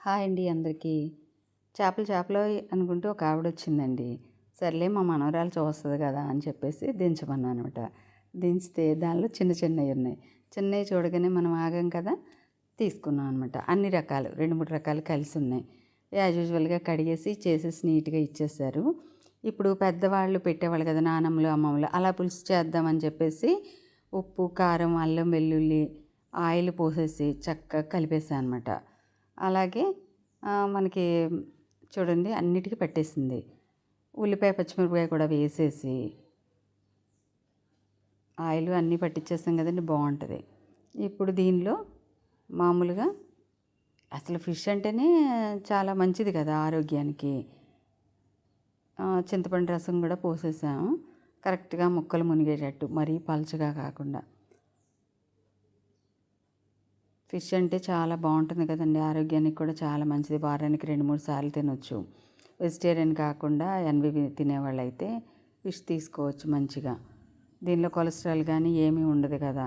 Hi అండి అందరికీ. చేపలు చేపలు అనుకుంటూ ఒక ఆవిడ వచ్చిందండి సర్లే మా మనవరాలు చూస్తుంది కదా అని చెప్పేసి దించమన్నా అనమాట దించితే దానిలో చిన్న చిన్నవి ఉన్నాయి. చిన్నవి చూడగానే మనం ఆగాం కదా తీసుకున్నాం అనమాట. అన్ని రకాలు రెండు మూడు రకాలు కలిసి ఉన్నాయి. యాజ్ యూజువల్గా కడిగేసి చేసేసి నీట్గా ఇచ్చేసారు ఇప్పుడు పెద్దవాళ్ళు పెట్టేవాళ్ళు కదా నానమ్మలు అమ్మమ్మలు అలా పులుసు చేద్దామని చెప్పేసి ఉప్పు కారం అల్లం వెల్లుల్లి ఆయిల్ పోసేసి చక్కగా కలిపేసాను అనమాట అలాగే మనకి చూడండి అన్నిటికీ పెట్టేసింది. ఉల్లిపాయ పచ్చిమిరపకాయ కూడా వేసేసి ఆయిల్ అన్నీ పట్టించేస్తాం కదండి బాగుంటుంది. ఇప్పుడు దీనిలో మామూలుగా అసలు ఫిష్ అంటేనే చాలా మంచిది కదా ఆరోగ్యానికి. చింతపండు రసం కూడా పోసేసాము. కరెక్ట్గా ముక్కలు మునిగేటట్టు మరీ పలచగా కాకుండా. ఫిష్ అంటే చాలా బాగుంటుంది కదండి. ఆరోగ్యానికి కూడా చాలా మంచిది. వారానికి రెండు మూడు సార్లు తినొచ్చు. వెజిటేరియన్ కాకుండా ఎన్వి తినేవాళ్ళు అయితే ఫిష్ తీసుకోవచ్చు మంచిగా. దీనిలో కొలెస్ట్రాల్ కానీ ఏమీ ఉండదు కదా.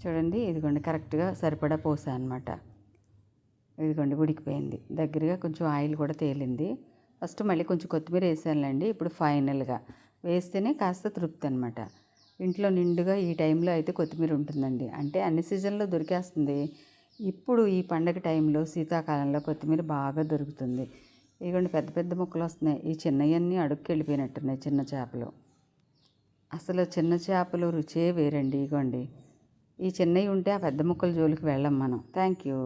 చూడండి ఇదిగోండి కరెక్ట్గా సరిపడా పోసా అనమాట ఇదిగోండి ఉడికిపోయింది. దగ్గరగా కొంచెం ఆయిల్ కూడా తేలింది. ఫస్ట్ మళ్ళీ కొంచెం కొత్తిమీర వేసానులేండి ఇప్పుడు ఫైనల్గా వేస్తేనే కాస్త తృప్తి అనమాట ఇంట్లో నిండుగా ఈ టైంలో అయితే కొత్తిమీర ఉంటుందండి. అంటే అన్ని సీజన్లో దొరికేస్తుంది. ఇప్పుడు ఈ పండగ టైంలో శీతాకాలంలో కొత్తిమీర బాగా దొరుకుతుంది. ఇదిగోండి పెద్ద పెద్ద ముక్కలు వస్తున్నాయి. ఈ చిన్నవన్నీ అడుక్కి వెళ్ళిపోయినట్టున్నాయి చిన్న చేపలు. అసలు చిన్న చేపలు రుచే వేరండి. ఇగోండి ఈ చిన్నవి ఉంటే ఆ పెద్ద మొక్కల జోలికి వెళ్ళం మనం. Thank you.